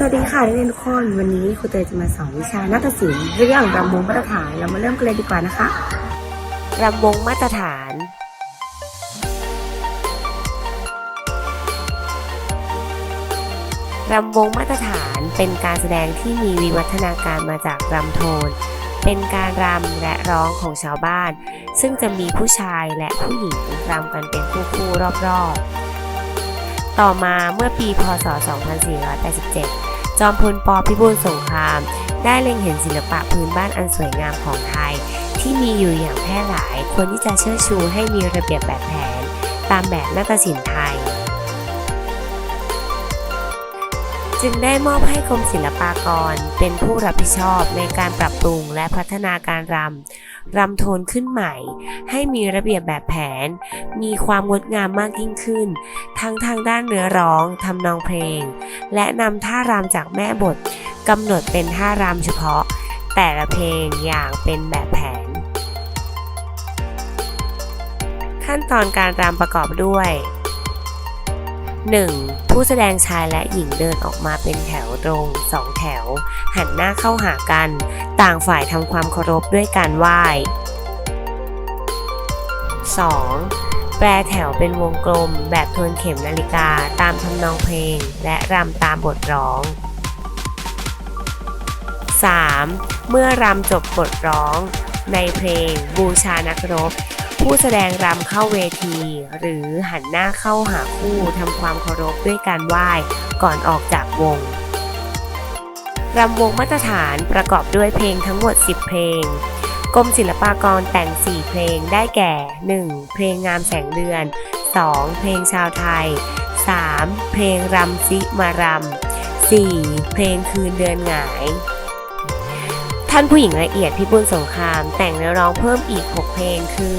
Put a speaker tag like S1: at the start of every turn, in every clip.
S1: สวัสดีค่ะนักเรียนทุกคน วันนี้ครูเตยจะมาสอนวิชานาฏศิลป์เรื่องรำวงมาตรฐาน เรามาเริ่มกันเลยดีกว่านะคะ
S2: รำวงมาตรฐาน รำวงมาตรฐานเป็นการแสดงที่มีวิวัฒนาการมาจากรำโทน เป็นการรำและร้องของชาวบ้าน ซึ่งจะมีผู้ชายและผู้หญิงรำกันเป็นคู่ๆรอบๆ ต่อมาเมื่อปีพศ 2487 จอมพลปพิบูลสงคราม ได้เล็งเห็นศิลปะพื้นบ้านอันสวยงามของไทย ที่มีอยู่อย่างแพร่หลายควรที่จะเชิดชูให้มีระเบียบแบบแผน ตามแบบนาฏศิลป์ไทย จึงได้มอบให้กรมศิลปากรเป็นผู้รับผิดชอบในการปรับปรุงและพัฒนาการรำ รำโทนขึ้นใหม่ ให้มีระเบียบแบบแผน มีความงดงามมากยิ่งขึ้น ทั้งทางด้านเนื้อร้องทำนองเพลง และนำท่ารำจากแม่บทกำหนดเป็นท่ารำเฉพาะ แต่ละเพลงอย่างเป็นแบบแผน ขั้นตอนการรำประกอบด้วย 1. ผู้แสดงชายและหญิงเดินออกมาเป็นแถวตรงสองแถว หันหน้าเข้าหากัน ต่างฝ่ายทำความเคารพด้วยการไหว้ 2. แปรแถวเป็นวงกลมแบบทวนเข็มนาฬิกาตามทำนองเพลง และรำตามบทร้อง 3. เมื่อรำจบบทร้อง ในเพลงบูชานักรบ ผู้แสดงรำเข้าเวที หรือหันหน้าเข้าหาคู่ทำความเคารพด้วยการไหว้ก่อนออกจากวงรำวงมาตรฐานประกอบด้วยเพลงทั้งหมด 10 เพลง กรมศิลปากรแต่ง 4 เพลงได้แก่ 1. เพลงงามแสงเดือน 2. เพลงชาวไทย 3. เพลงรำซิมารำ 4. เพลงคืนเดือนหงาย ท่านผู้หญิงละเอียดพิบูลสงคราม แต่งเนื้อร้องเพิ่มอีก 6 เพลงคือ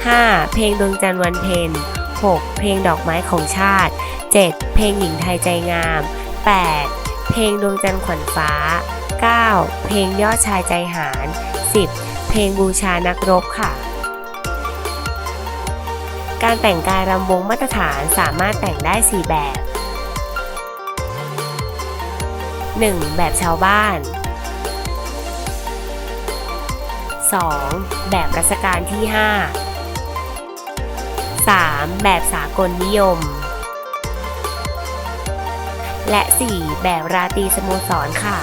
S2: 5. เพลงดวงจันทร์วันเพ็ญ 6. เพลงดอกไม้ของชาติ 7. เพลงหญิงไทยใจงาม 8. เพลงดวงจันทร์ขวัญฟ้า 9. เพลงยอดชายใจหาร 10. เพลงบูชานักรบค่ะการแต่งกายรำวงมาตรฐานสามารถแต่งได้ 4 แบบ 1. แบบชาวบ้าน 2. แบบรัชกาลที่ 5 3. แบบสากลนิยม และ 4. แบบราตรีสโมสรค่ะ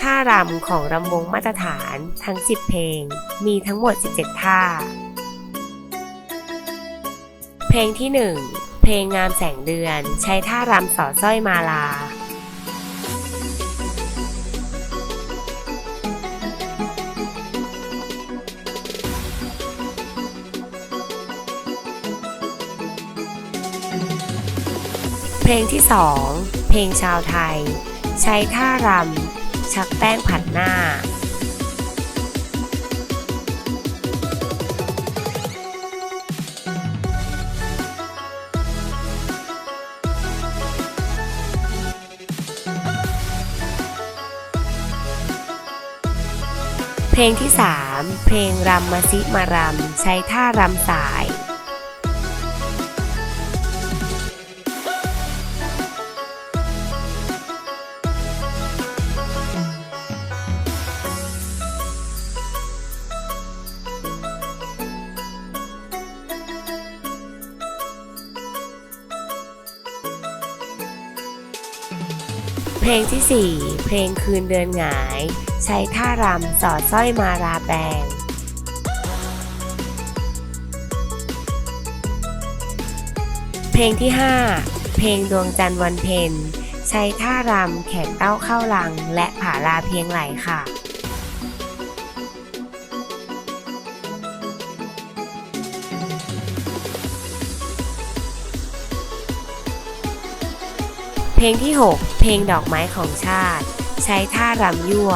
S2: ท่ารำของรำวงมาตรฐานทั้ง 10 เพลง มีทั้งหมด 17 ท่า เพลงที่ 1 เพลงงามแสงเดือนใช้ท่ารำสอดสร้อยมาลา เพลงที่ 2 เพลงชาวไทย ใช้ท่ารำ ชักแป้งผัดหน้าเพลงที่ 3 เพลงรำมาซิมารำ ใช้ท่ารำสาย เพลงที่ 4 เพลงคืนเดือนหงาย ใช้ท่ารำสอดสร้อยมาราแปลงเพลงที่ 5 เพลงดวงจันทร์วันเพ็ญใช้ท่ารำแขนเต้าเข้าลัง และผาลาเพียงไหลค่ะ ลงที่ 6 เพลงดอกไม้ของชาติ ใช้ท่ารำยั่ว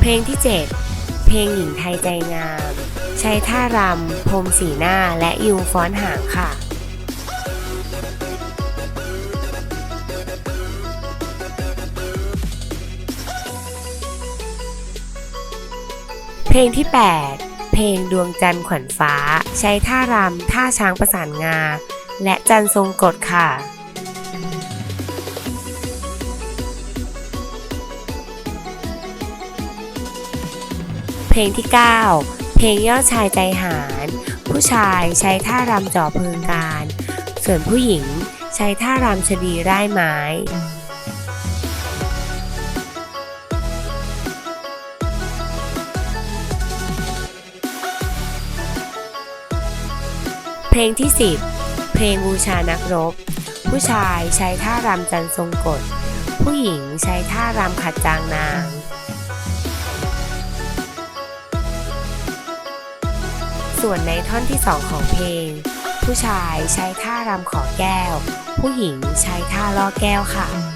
S2: เพลงที่ 7 เพลงหญิงไทยใจงาม ใช้ท่ารำพรมสีหน้าและยูฟ้อนหางค่ะ ลงที่ 8 เพลงดวงจันทร์ขวัญฟ้า ใช้ท่ารำท่าช้างประสานงา และจันทร์ทรงกฎค่ะเพลงที่ 9 เพลงยอดชายใจหาร ผู้ชายใช้ท่ารำจ่อเพึงการ ส่วนผู้หญิงใช้ท่ารำชดีไร่ายไม้ เพลงที่ 10 เพลงบูชานักรบ ผู้ชายใช้ท่ารำจันทร์ทรงกฎ ผู้หญิงใช้ท่ารำขัดจางนางส่วนในท่อนที่2ของเพลง ผู้ชายใช้ท่ารำขอแก้ว ผู้หญิงใช้ท่าล่อแก้วค่ะ